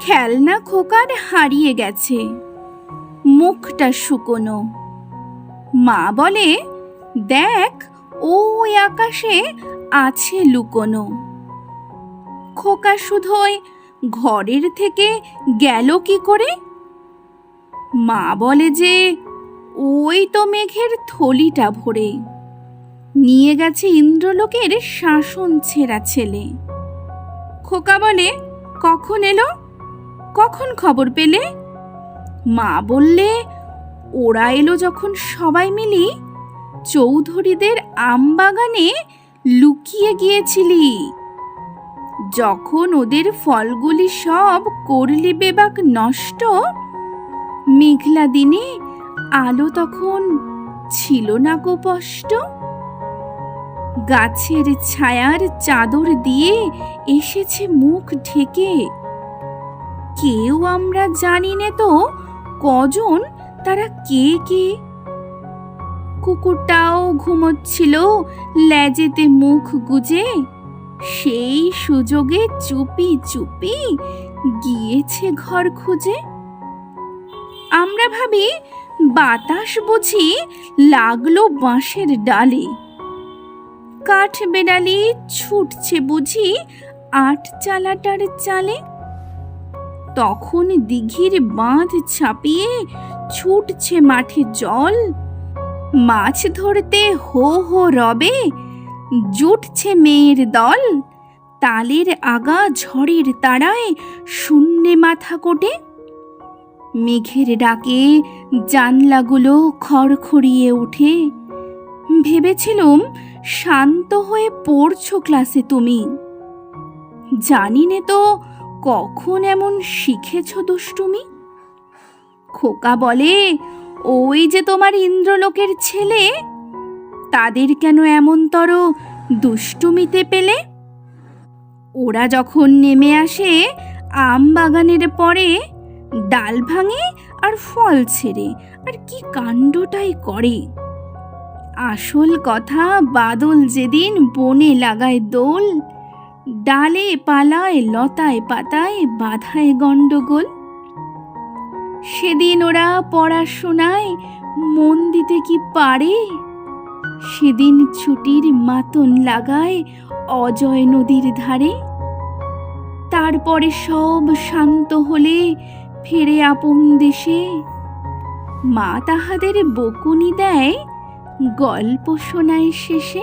খেলনা খোকার হারিয়ে গেছে। মুখটা শুকনো। মা বলে, দেখ, ওই আকাশে আছে লুকোনো। খোকা শুধুই ঘরের থেকে গেল কি করে? মা বলে যে, ওই তো মেঘের থলিটা ভরে। নিয়ে গেছে ইন্দ্রলোকের শাসন ছেঁড়া ছেলে। খোকা বলে কখন এলো? কখন খবর পেলে? মা বললে, ওরা এলো যখন সবাই মিলি চৌধুরীদের আম বাগানে লুকিয়ে গিয়েছিলি। যখন ওদের ফলগুলি সব করলি বেবাক নষ্ট, মেঘলা দিনে আলো তখন ছিল না গোপষ্ট গাছের ছায়ার চাদর দিয়ে এসেছে মুখ ঢেকে। কেউ আমরা জানি না তো কজন, তারা কে কে? কুকুরটাও ঘুমোচ্ছিল, লেজেতে মুখ গুজে। সেই সুযোগে চুপি চুপি গিয়েছে ঘর খুঁজে। আমরা ভাবি, বাতাস বুঝি লাগল বাঁশের ডালে। কাঠ বেড়ালি ছুটছে বুঝি আট চালাটার চালে? তখন দিঘির বাঁধ ছাপিয়ে ছুটছে মাঠে জল। মাছ ধরতে হো হো রবে, জুটছে মেয়ের দল। তালের আগা ঝড়ের তাড়ায় শূন্যে মাথা কোটে। মেঘের ডাকে জানলাগুলো খড়খড়িয়ে ওঠে ভেবেছিলুম শান্ত হয়ে পড়ছো ক্লাসে তুমি। জানি নে তো কখন এমন শিখেছ দুষ্টুমি? খোকা বলে, ওই যে তোমার ইন্দ্রলোকের ছেলে, তাদের কেন এমনতর দুষ্টুমিতে পেলে? ওরা যখন নেমে আসে, আম বাগানের পরে ডাল ভাঙে আর ফল ছেড়ে, আর কি কাণ্ডটাই করে। আসল কথা, বাদল যেদিন বনে লাগায় দোল, ডালে পালায় লতায় পাতায় বাধায় গণ্ডগোল। সেদিন ওরা পড়াশোনায় মন দিতে কি পারে? সেদিন ছুটির মাতন লাগায় অজয় নদীর ধারে। তারপরে সব শান্ত হলে ফিরে আপন দেশে। মা তাহাদের বকুনি দেয় গল্প শোনায় শেষে